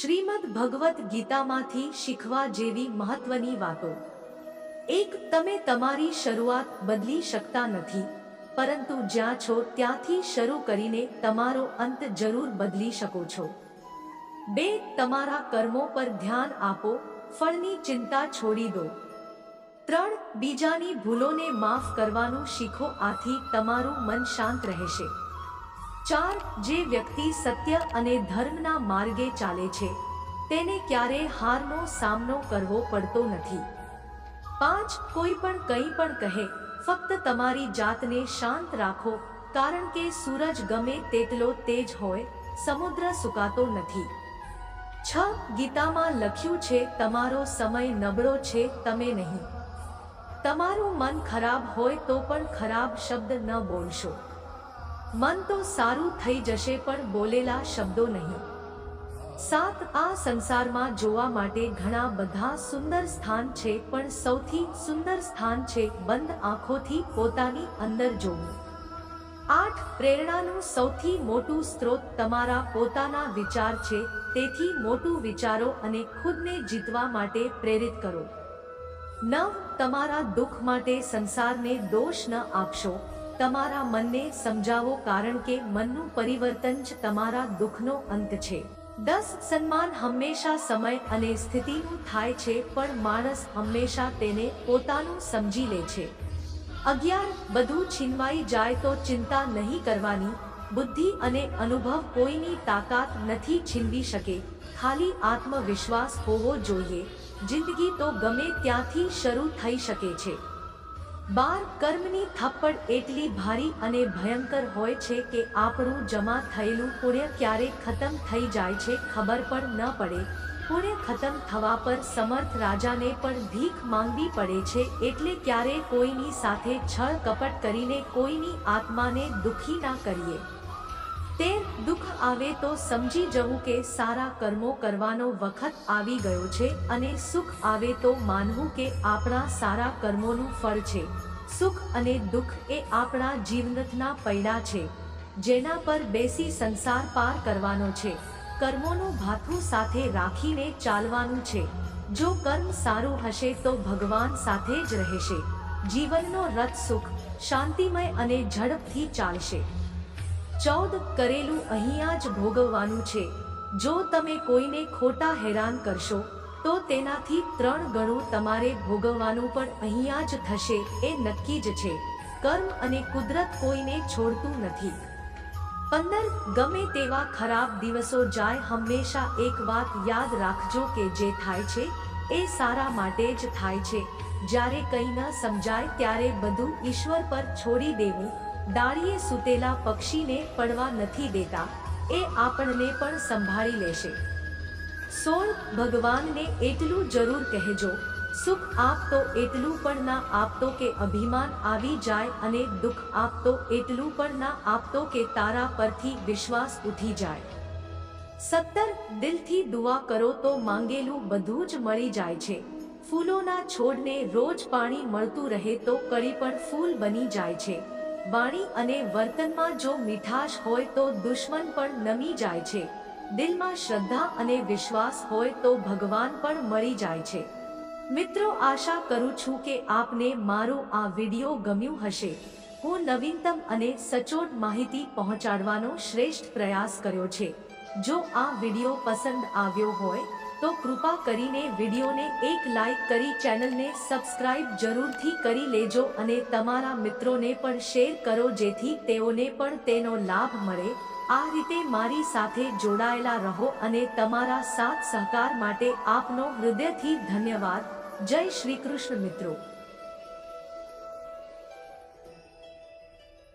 શ્રીમદ ભગવદ્ ગીતામાંથી શીખવા જેવી મહત્વની વાતો. એક, તમે તમારી શરૂઆત બદલી શકતા નથી, પરંતુ જ્યાં છો ત્યાંથી શરૂ કરીને તમારો અંત જરૂર બદલી શકો છો. બે, તમારા કર્મો પર ધ્યાન આપો, ફળની ચિંતા છોડી દો. ત્રણ, બીજાની ભૂલોને માફ કરવાનું શીખો, આથી તમારું મન શાંત રહેશે. ચાર જે વ્યક્તિ સત્ય અને ધર્મના માર્ગે ચાલે છે, તેને ક્યારે હારનો સામનો કરવો પડતો નથી. પાંચ કોઈ પણ કંઈ પણ કહે, ફક્ત તમારી જાતને શાંત રાખો, કારણ કે સૂરજ ગમે તેટલો તેજ હોય, સમુદ્ર સુકાતો નથી. છ ગીતામાં લખ્યું છે, તમારો સમય નબળો છે, તમે નહીં. તમારું મન ખરાબ હોય તો પણ ખરાબ શબ્દ ન બોલશો. મન તો સારું થઈ જશે પણ બોલેલા શબ્દો નહીં. સાત આ સંસારમાં જોવા માટે ઘણા બધા સુંદર સ્થાન છે પણ સૌથી સુંદર સ્થાન છે બંધ આંખોથી પોતાની અંદર જોવું. આઠ પ્રેરણાનું સૌથી મોટું સ્ત્રોત તમારા પોતાના વિચાર છે, તેથી મોટું વિચારો અને ખુદને જીતવા માટે પ્રેરિત કરો. નવ, તમારા દુઃખ માટે સંસારને દોષ ન આપશો. તમારા મનને સમજાવો કારણ કે મનનું પરિવર્તન જ તમારા દુઃખનો અંત છે. દસ સન્માન હંમેશા સમય અને સ્થિતિનું થાય છે, પણ માણસ હંમેશા તેને પોતાનું સમજી લે છે. અગિયાર, બધું છીનવાઈ જાય તો ચિંતા નહીં કરવાની. બુદ્ધિ અને અનુભવ કોઈની તાકાત નથી છીનવી શકે. ખાલી આત્મવિશ્વાસ હોવો જોઈએ. જિંદગી તો ગમે ત્યાંથી શરૂ થઈ શકે છે. બાર કર્મની થપ્પડ એટલી ભારી અને ભયંકર હોય છે કે આપણું જમા થયેલું પુણ્ય ક્યારે ખતમ થઈ જાય છે ખબર પણ ન પડે. પુણ્ય ખતમ થવા પર સમર્થ રાજાને પણ ભીખ માંગવી પડે છે એટલે ક્યારે કોઈની સાથે છળ કપટ કરીને કોઈની આત્માને દુખી ના કરીએ. તેર દુઃખ આવે તો સમજી જવું કે સારા કર્મો કરવાનો વખત આવી ગયો છે અને સુખ આવે તો માનવું કે આપણા સારા કર્મોનું ફળ છે. સુખ અને દુઃખ એ આપણા જીવનના પૈડા છે, જેના પર બેસી સંસાર પાર કરવાનો છે. કર્મોનું ભાથું સાથે રાખીને ચાલવાનું છે. જો કર્મ સારું હશે તો ભગવાન સાથે જ રહેશે. જીવનનો રથ સુખ, શાંતિમય અને ઝડપથી ચાલશે. ચૌદ કરેલું અહીંયા જ ભોગવવાનું છે. જો તમે કોઈને ખોટા હેરાન કરશો, તો તેનાથી ત્રણ ગણું તમારે ભોગવવાનું પણ અહીંયા જ થશે, એ નક્કી જ છે. કર્મ અને કુદરત કોઈને છોડતું નથી. પંદર, ગમે તેવા ખરાબ દિવસો જાય, હંમેશા એક વાત યાદ રાખજો કે જે થાય છે, એ સારા માટે જ થાય છે. જ્યારે કંઈ ન સમજાય, ત્યારે બધું ઈશ્વર પર છોડી દેવું ડાળીએ સૂતેલા પક્ષીને પડવા નથી દેતા, એ આપણને પણ સંભાળી લેશે. સોળ, ભગવાનને એટલું જરૂર કહેજો, સુખ આપતો એટલું પણ ના આપતો કે અભિમાન આવી જાય અને દુઃખ આપતો એટલું પણ ના આપતો કે તારા પરથી વિશ્વાસ ઉઠી જાય. સત્તર, દિલથી દુઆ કરો તો માંગેલું બધું જ મળી જાય છે. ફૂલોના છોડને રોજ પાણી મળતું રહે તો કળી પણ ફૂલ બની જાય છે. વાણી અને વર્તનમાં જો મીઠાશ હોય તો દુશ્મન પણ નમી જાય છે. દિલમાં શ્રદ્ધા અને વિશ્વાસ હોય તો ભગવાન પણ મળી જાય છે. મિત્રો, આશા કરું છું કે આપને મારો આ વિડિયો ગમ્યું હશે. હું નવીનતમ અને સચોટ માહિતી પહોંચાડવાનો શ્રેષ્ઠ પ્રયાસ કર્યો છે. જો આ વિડિયો પસંદ આવ્યો હોય તો કૃપા કરીને વિડીયોને એક લાઈક કરી ચેનલને સબસ્ક્રાઇબ જરૂરથી કરી લેજો અને તમારા મિત્રોને પણ શેર કરો જેથી તેઓને પણ તેનો લાભ મળે. આ રીતે મારી સાથે જોડાયેલા રહો અને તમારા સાથ સહકાર માટે આપનો હૃદયથી ધન્યવાદ. જય શ્રી કૃષ્ણ મિત્રો.